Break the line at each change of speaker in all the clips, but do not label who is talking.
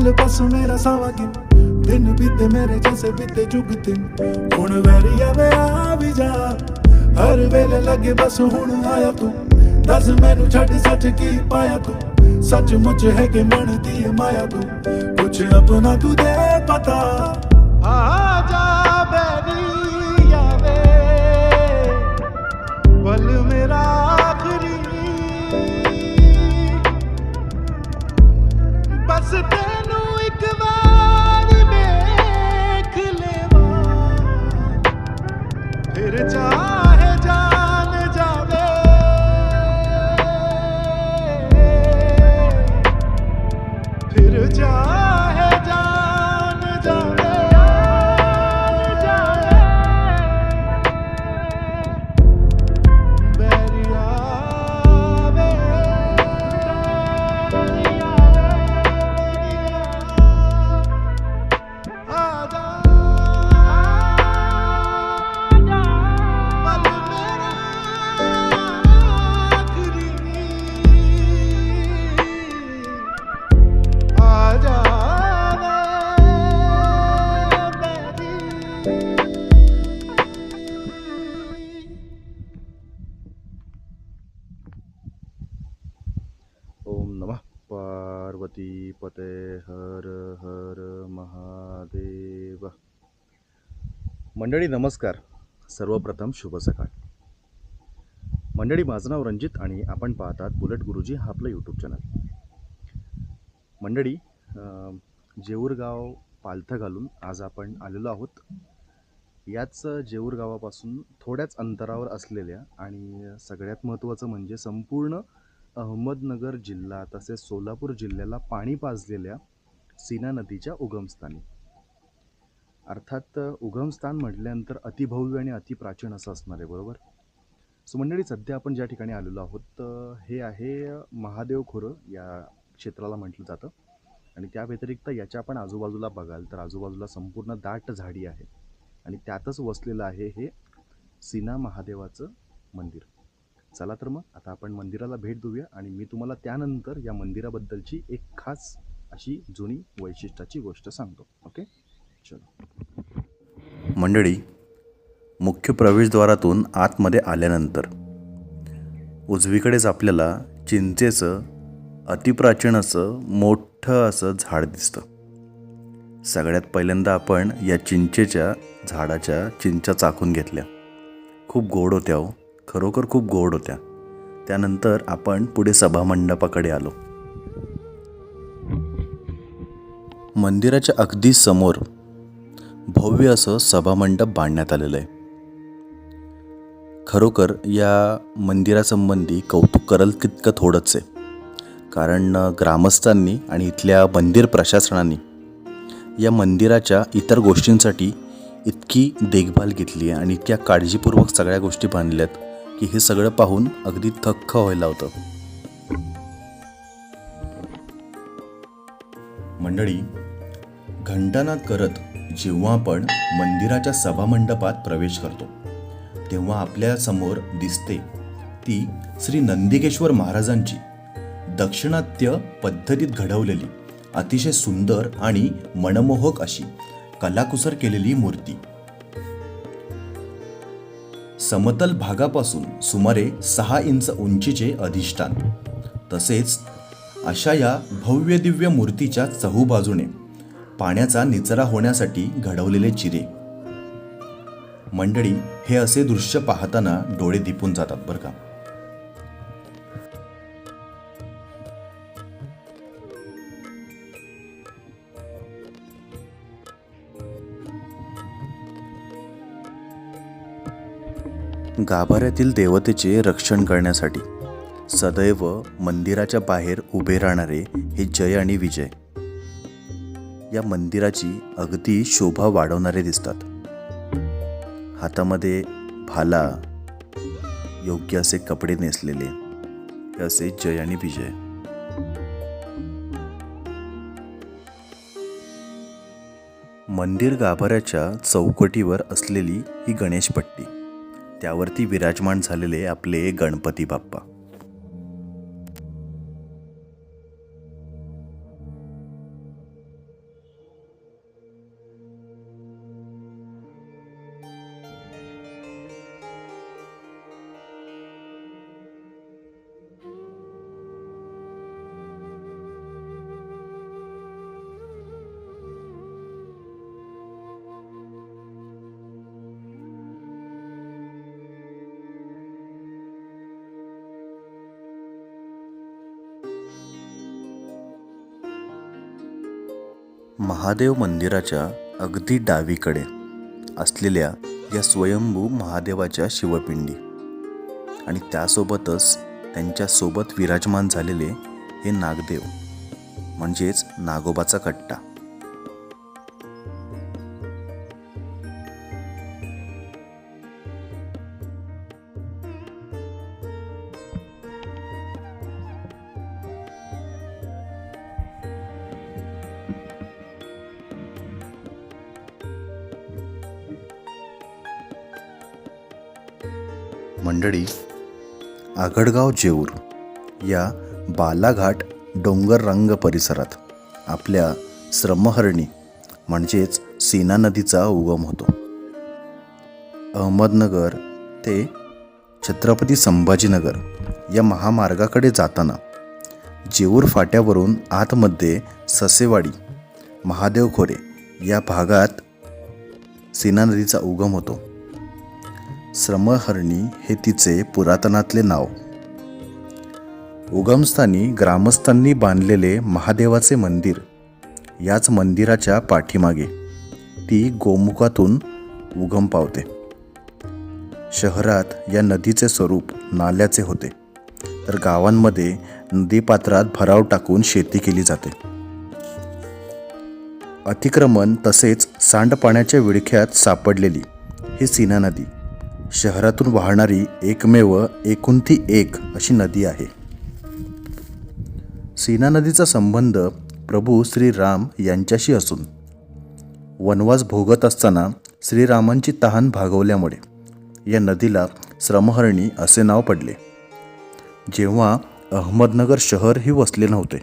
ਦਿਲ ਬਸ ਮੇਰਾ ਸਾਵਾ ਕਿ ਦਿਨ ਬੀਤੇ ਮੇਰੇ ਜੈਸੇ ਬੀਤੇ ਜੁਗ ਦਿਨ ਹੁਣ ਵੈਰੀ ਆਵੇ ਆ ਵੀ ਜਾ। ਹਰ ਵੇਲੇ ਲੱਗੇ ਬਸ ਹੁਣ ਆਇਆ ਤੂੰ। ਦੱਸ ਮੈਨੂੰ ਛੱਡ ਸੱਚ ਕੀ ਪਾਇਆ ਤੂੰ? ਸੱਚ ਮੁੱਚ ਹੈ ਕਿ ਮਨ ਦੀ ਮਾਇਆ ਤੂੰ। ਕੁਛ ਆਪਣਾ ਤੂੰ ਦੇ ਪਤਾ। ਆ
फिर जा पार्वती पते हर हर महादेव। मंडळी नमस्कार. सर्वप्रथम शुभ सकाळ. मंडळी माझं नाव रणजित आणि आपण पाहतात बुलट गुरुजी हा आपलं यूट्यूब चॅनल मंडळी जेऊरगाव जेऊर गाव पालथं घालून आज आपण आलेलो आहोत. याच जेऊर गावापासून थोड्याच अंतरावर असलेल्या आणि सगळ्यात महत्त्वाचं म्हणजे संपूर्ण अहमदनगर जिल्हा तसेच सोलापूर जिल्ह्याला पाणी पाजलेल्या सीना नदीच्या उगमस्थानी. अर्थात उगमस्थान म्हटल्यानंतर अतिभव्य आणि अतिप्राचीन असं असणार आहे बरोबर? सो मंडळी सध्या आपण ज्या ठिकाणी आलेलो आहोत हे आहे महादेव खोरं या क्षेत्राला म्हटलं जातं. आणि त्या व्यतिरिक्त याच्या आपण आजूबाजूला बघाल तर आजूबाजूला संपूर्ण दाट झाडी आहे. आणि त्यातच वसलेलं आहे हे सीना महादेवाचं मंदिर. चला तर मग आता आपण मंदिराला भेट देऊया आणि मी तुम्हाला त्यानंतर या मंदिराबद्दलची एक खास अशी जुनी वैशिष्ट्याची गोष्ट सांगतो ओके? चलो. मंडळी मुख्य प्रवेशद्वारातून आतमध्ये आल्यानंतर उजवीकडेच आपल्याला चिंचेचं अतिप्राचीन असं मोठं असं झाड दिसतं. सगळ्यात पहिल्यांदा आपण या चिंचेच्या झाडाच्या चिंचा चाखून घेतल्या. खूप गोड होत्या हो. खरोखर खूप गोड होत्या. त्यानंतर आपण पुढे सभामंडपाकडे आलो. मंदिराच्या अगदी समोर भव्य असं सभामंडप बांधण्यात आलेलं आहे. खरोखर या मंदिरासंबंधी कौतुक करल तितकं थोडंच आहे. कारण ग्रामस्थांनी आणि इथल्या मंदिर प्रशासनाने या मंदिराच्या इतर गोष्टींसाठी इतकी देखभाल घेतली आहे आणि इतक्या काळजीपूर्वक सगळ्या गोष्टी बांधल्यात. की हे सगळं पाहून अगदी थक्क व्हायला होतं. मंडळी घंटानाद करत जेव्हा आपण मंदिराच्या सभामंडपात प्रवेश करतो तेव्हा आपल्यासमोर दिसते ती श्री नंदिकेश्वर महाराजांची दक्षिणात्य पद्धतीत घडवलेली अतिशय सुंदर आणि मनमोहक अशी कलाकुसर केलेली मूर्ती. समतल भागापासून सुमारे सहा इंच उंचीचे अधिष्ठान. तसेच अशा या भव्यदिव्य मूर्तीच्या चहूबाजूने पाण्याचा निचरा होण्यासाठी घडवलेले चिरे. मंडळी हे असे दृश्य पाहताना डोळे दिपून जातात बरं का? गाभाऱ्यातील देवतेचे रक्षण करण्यासाठी सदैव मंदिराच्या बाहेर उभे राहणारे हे जय आणि विजय. या मंदिराची अगदी शोभा वाढवणारे दिसतात. हातामध्ये भाला योग्य असे कपडे नेसलेले हे असे जय आणि विजय. मंदिर गाभाऱ्याच्या चौकटीवर असलेली ही गणेशपट्टी त्यावरती विराजमान झालेले आपले गणपती बाप्पा. महादेव मंदिराच्या अगदी डावीकडे असलेल्या या स्वयंभू महादेवाच्या शिवपिंडी. आणि त्यासोबतच त्यांच्यासोबत विराजमान झालेले हे नागदेव म्हणजेच नागोबाचा कट्टा. मंडळी आगडगाव जेऊर या बालाघाट डोंगररंग परिसरात आपल्या श्रमहरणी म्हणजेच सीना नदीचा उगम होतो. अहमदनगर ते छत्रपती संभाजीनगर या महामार्गाकडे जाताना जेऊर फाट्यावरून आतमध्ये ससेवाडी महादेव खोरे या भागात सीना नदीचा उगम होतो. श्रमहरणी हे तिचे पुरातनातले नाव. उगमस्थानी ग्रामस्थांनी बांधलेले महादेवाचे मंदिर याच मंदिराच्या पाठीमागे ती गोमुखातून उगम पावते. शहरात या नदीचे स्वरूप नाल्याचे होते तर गावांमध्ये नदीपात्रात भराव टाकून शेती केली जाते. अतिक्रमण तसेच सांडपाण्याच्या विळख्यात सापडलेली ही सीना नदी शहरातून वाहणारी एकमेव एकुंती एक अशी नदी आहे. सीना नदीचा संबंध प्रभू श्रीराम यांच्याशी असून वनवास भोगत असताना श्रीरामांची तहान भागवल्यामुळे या नदीला श्रमहरणी असे नाव पडले. जेव्हा अहमदनगर शहरही वसले नव्हते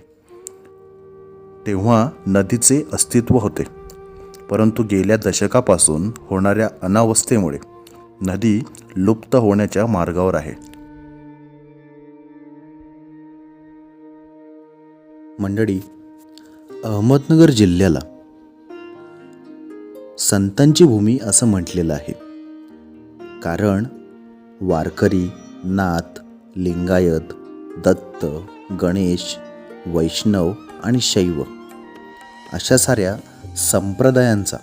तेव्हा नदीचे अस्तित्व होते. परंतु गेल्या दशकापासून होणाऱ्या अनावस्थेमुळे नदी लुप्त होण्याच्या मार्गावर आहे. मंडळी अहमदनगर जिल्ह्याला संतांची भूमी असं म्हटलेलं आहे. कारण वारकरी नाथ लिंगायत दत्त गणेश वैष्णव आणि शैव अशा साऱ्या संप्रदायांचा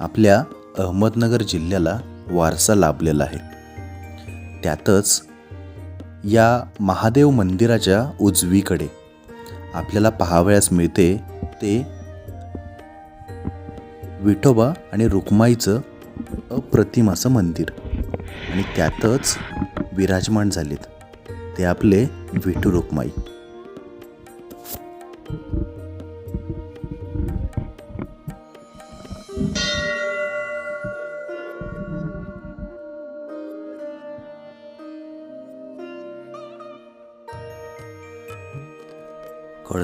आपल्या अहमदनगर जिल्ह्याला वारसा लाभलेला आहे. त्यातच या महादेव मंदिराच्या उजवीकडे आपल्याला पाहावयास मिळते ते विठोबा आणि रुक्माईचं अप्रतिम असं मंदिर. आणि त्यातच विराजमान झालेत ते आपले विठू रुक्माई.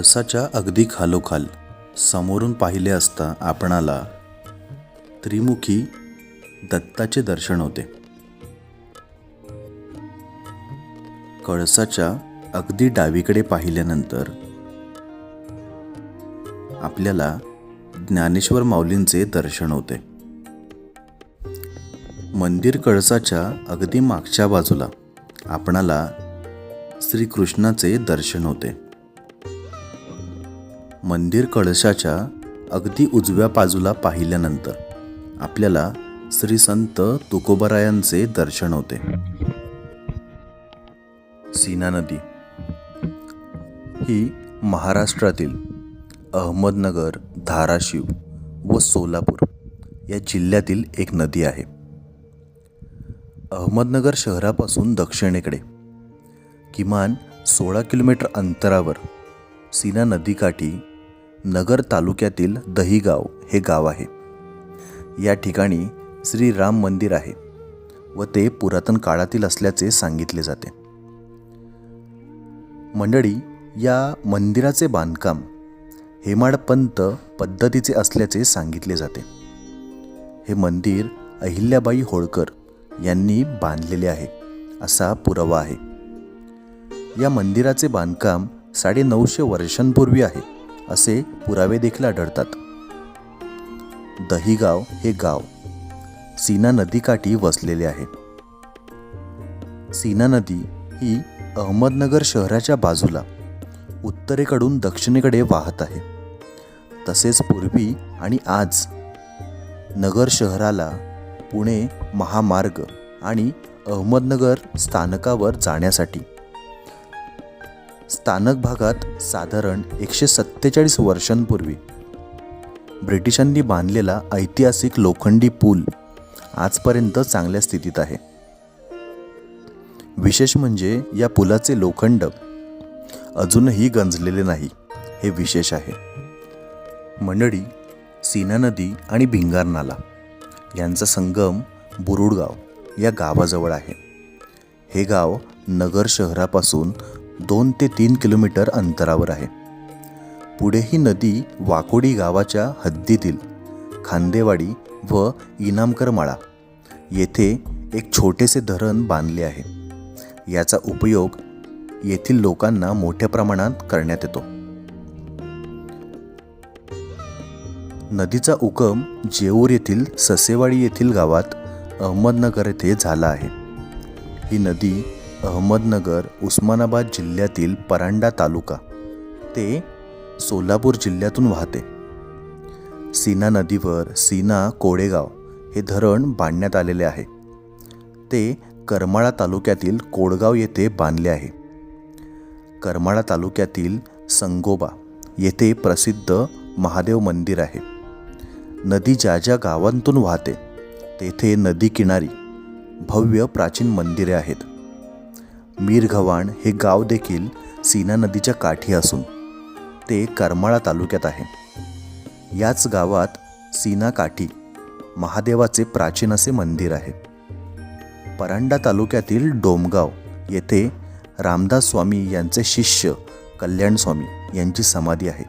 कळसाच्या अगदी खालोखाल समोरून पाहिले असता आपणाला त्रिमुखी दत्ताचे दर्शन होते. कळसाच्या अगदी डावीकडे पाहिल्यानंतर आपल्याला ज्ञानेश्वर माऊलींचे दर्शन होते. मंदिर कळसाच्या अगदी मागच्या बाजूला आपणाला श्रीकृष्णाचे दर्शन होते. मंदिर कळशाच्या अगदी उजव्या बाजूला पाहिल्यानंतर आपल्याला श्री संत तुकोबरायांचे दर्शन होते. सीना नदी ही महाराष्ट्रातील अहमदनगर धाराशिव व सोलापूर या जिल्ह्यातील एक नदी आहे. अहमदनगर शहरापासून दक्षिणेकडे किमान सोळा किलोमीटर अंतरावर सीना नदीकाठी नगर तालुक्यातील दहिगाव हे गाव आहे. या ठिकाणी श्री राम मंदिर आहे व ते पुरातन काळातील असल्याचे सांगितले जाते. मंडळी या मंदिराचे बांधकाम हेमाडपंत पद्धतीचे असल्याचे सांगितले जाते. हे मंदिर अहिल्याबाई होळकर यांनी बांधलेले आहे असा पुरावा आहे. या मंदिराचे बांधकाम साडेनऊशे वर्षांपूर्वी आहे. असे पुरावे देखील आढळतात. दहिगाव हे गाव सीना नदीकाठी वसलेले आहे. सीना नदी ही अहमदनगर शहराच्या बाजूला उत्तरेकडून दक्षिणेकडे वाहत आहे. तसेच पूर्वी आणि आज नगर शहराला पुणे महामार्ग आणि अहमदनगर स्थानकावर जाण्यासाठी स्थानक भागात साधारण एकशे सत्तेचाळीस वर्षांपूर्वी ब्रिटिशांनी बांधलेला ऐतिहासिक लोखंडी पूल आजपर्यंत चांगल्या स्थितीत आहे. विशेष म्हणजे या पुलाचे लोखंड अजूनही गंजलेले नाही हे विशेष आहे. मंडळी सीना नदी आणि भिंगार नाला यांचा संगम बुरुडगाव या गावाजवळ आहे. हे गाव नगर शहरापासून दोन ते तीन किलोमीटर अंतरावर आहे. पुढे ही नदी वाकोडी गावाच्या हद्दीतील खांदेवाडी व इनामकरमाळा येथे एक छोटेसे धरण बांधले आहे. याचा उपयोग येथील लोकांना मोठ्या प्रमाणात करण्यात येतो. नदीचा उगम जेऊर येथील ससेवाडी येथील गावात अहमदनगर येथे झाला आहे. ही नदी अहमदनगर उस्मानाबाद जिल्ह्यातील परांडा तालुका. ते सोलापूर जिल्ह्यातून वाहते. सीना नदीवर सीना कोडेगाव हे धरण बांधण्यात आलेले आहे. ते करमाळा तालुक्यातील कोडगाव येथे बांधले आहे. करमाळा तालुक्यातील संगोबा येथे प्रसिद्ध महादेव मंदिर आहे. नदी ज्या ज्या गावांतून वाहते तेथे नदी किनारी भव्य प्राचीन मंदिरे आहेत. मीरघवाण हे गाव देखील सीना नदीच्या काठी असून ते करमाळा तालुक्यात आहे. याच गावात सीना काठी महादेवाचे प्राचीन असे मंदिर आहे. परांडा तालुक्यातील डोमगाव येथे रामदास स्वामी यांचे शिष्य कल्याण स्वामी यांची समाधी आहे.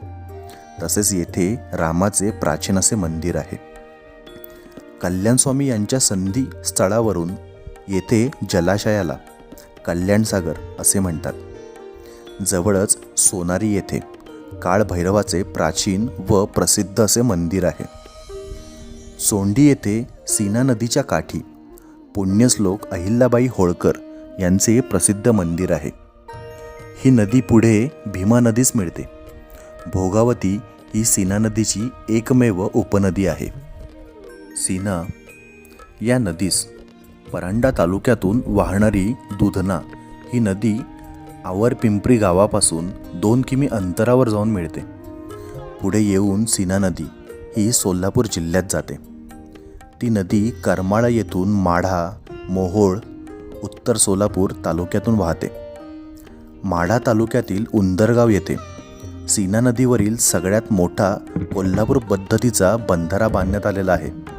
तसेच येथे रामाचे प्राचीन असे मंदिर आहे. कल्याण स्वामी यांच्या संधी स्थळावरून येथे जलाशयाला कल्याणसागर असे म्हणतात. जवळच सोनारी येथे काळभैरवाचे प्राचीन व प्रसिद्ध असे मंदिर आहे. सोंडी येथे सीना नदीच्या काठी पुण्यश्लोक अहिल्याबाई होळकर यांचे प्रसिद्ध मंदिर आहे. ही नदी पुढे भीमा नदीस मिळते. भोगावती ही सीना नदीची एकमेव उपनदी आहे. सीना या नदीस परांडा तालुक्यातून वाहणारी दुधना ही नदी आवरपिंपरी गावापासून दोन किमी अंतरावर जाऊन मिळते. पुढे येऊन सीना नदी ही सोलापूर जिल्ह्यात जाते. ती नदी करमाळा येथून माढा मोहोळ उत्तर सोलापूर तालुक्यातून वाहते. माढा तालुक्यातील उंदरगाव येथे सीना नदीवरील सगळ्यात मोठा कोल्हापूर पद्धतीचा बंधारा बांधण्यात आलेला आहे.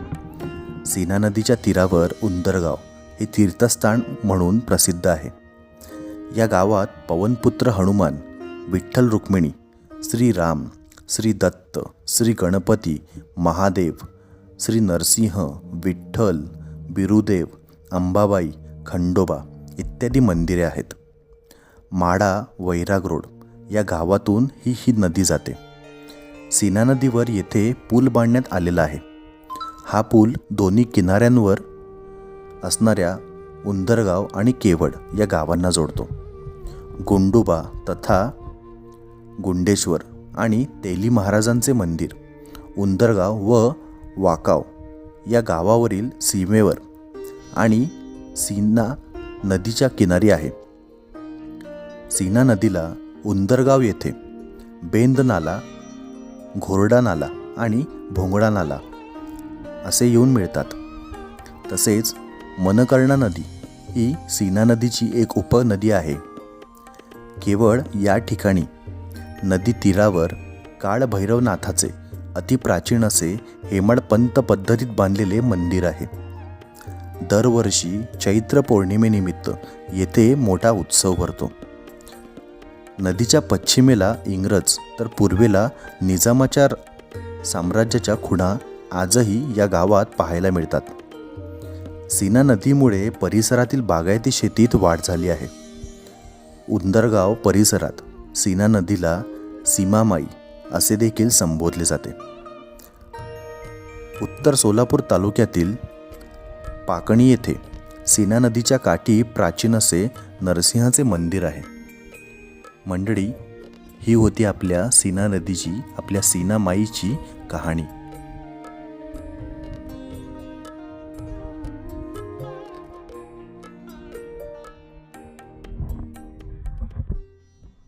सीना नदीच्या तीरावर उंदरगाव हे तीर्थस्थान म्हणून प्रसिद्ध आहे. या गावात पवनपुत्र हनुमान विठ्ठल रुक्मिणी श्री राम श्री दत्त श्री गणपती महादेव श्री नरसिंह विठ्ठल बिरुदेव अंबाबाई खंडोबा इत्यादी मंदिरे आहेत. माडा वैराग रोड या गावातून ही ही नदी जाते. सीना नदीवर येथे पूल बांधण्यात आलेला आहे. हा पूल दोन्ही किनाऱ्यांवर असणाऱ्या उंदरगाव आणि केवड या गावांना जोडतो. गुंडुबा तथा गुंडेश्वर आणि तेली महाराजांचे मंदिर उंदरगाव व वाकाव या गावावरील सीमेवर आणि सीना नदीच्या किनारी आहे. सीना नदीला उंदरगाव येथे बेंद नाला घोरडा नाला आणि भोंगडा नाला असे येऊन मिळतात. तसेच मनकर्णा नदी ही सीना नदीची एक उपनदी आहे. केवळ या ठिकाणी नदी तीरावर काळभैरवनाथाचे अतिप्राचीन असे हेमाडपंत पद्धतीत बांधलेले मंदिर आहे. दरवर्षी चैत्र पौर्णिमेनिमित्त येथे मोठा उत्सव भरतो. नदीच्या पश्चिमेला इंग्रज तर पूर्वेला निजामाच्या साम्राज्याच्या खुणा आजही या गावात पाहायला मिळतात. सीना नदीमुळे परिसरातील बागायती शेतीत वाढ झाली आहे. उंदरगाव परिसरात सीना नदीला सीमामाई असे देखील संबोधले जाते. उत्तर सोलापूर तालुक्यातील पाकणी येथे सीना नदीच्या काठी प्राचीन असे नरसिंहाचे मंदिर आहे. मंडळी ही होती आपल्या सीना नदीची आपल्या सीना माईची कहाणी.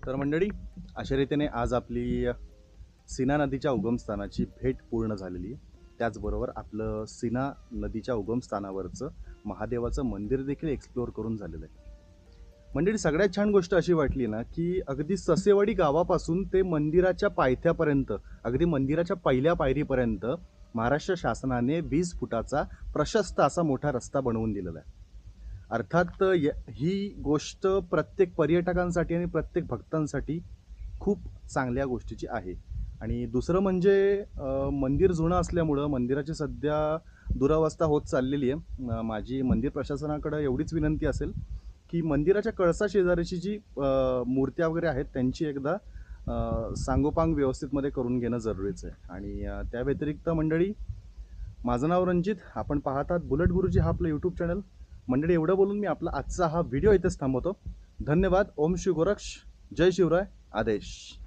तर मंडळी अशा रीतीने आज आपली सीना नदीच्या उगमस्थानाची भेट पूर्ण झालेली आहे. त्याचबरोबर आपलं सिना नदीच्या उगमस्थानावरचं महादेवाचं मंदिर देखील एक्सप्लोअर करून झालेलं आहे. मंडळी सगळ्यात छान गोष्ट अशी वाटली ना की अगदी ससेवाडी गावापासून ते मंदिराच्या पायथ्यापर्यंत अगदी मंदिराच्या पहिल्या पायरीपर्यंत महाराष्ट्र शासनाने वीस फुटाचा प्रशस्त असा मोठा रस्ता बनवून दिलेला आहे. अर्थात य- ही गोष्ट प्रत्येक पर्यटकांसाठी आणि प्रत्येक भक्तांसाठी खूप चांगल्या गोष्टीची आहे. आणि दुसरं म्हणजे मंदिर जुनं असल्यामुळं मंदिराची सध्या दुरावस्था होत चाललेली आहे. माझी मंदिर प्रशासनाकडं एवढीच विनंती असेल की मंदिराच्या कळसा शेजारीची जी मूर्त्या वगैरे आहेत त्यांची एकदा सांगोपांग व्यवस्थितमध्ये करून घेणं जरुरीचं आहे. आणि त्या व्यतिरिक्त मंडळी माझं नाव रणजित. आपण पाहतात बुलेट गुरुजी हा आपलं यूट्यूब चॅनल मंडळी एवढं बोलून मी आपला आजचा हा व्हिडिओ इथेच थांबवतो. धन्यवाद. ओम शिव गोरक्ष जय शिवराय. आदेश.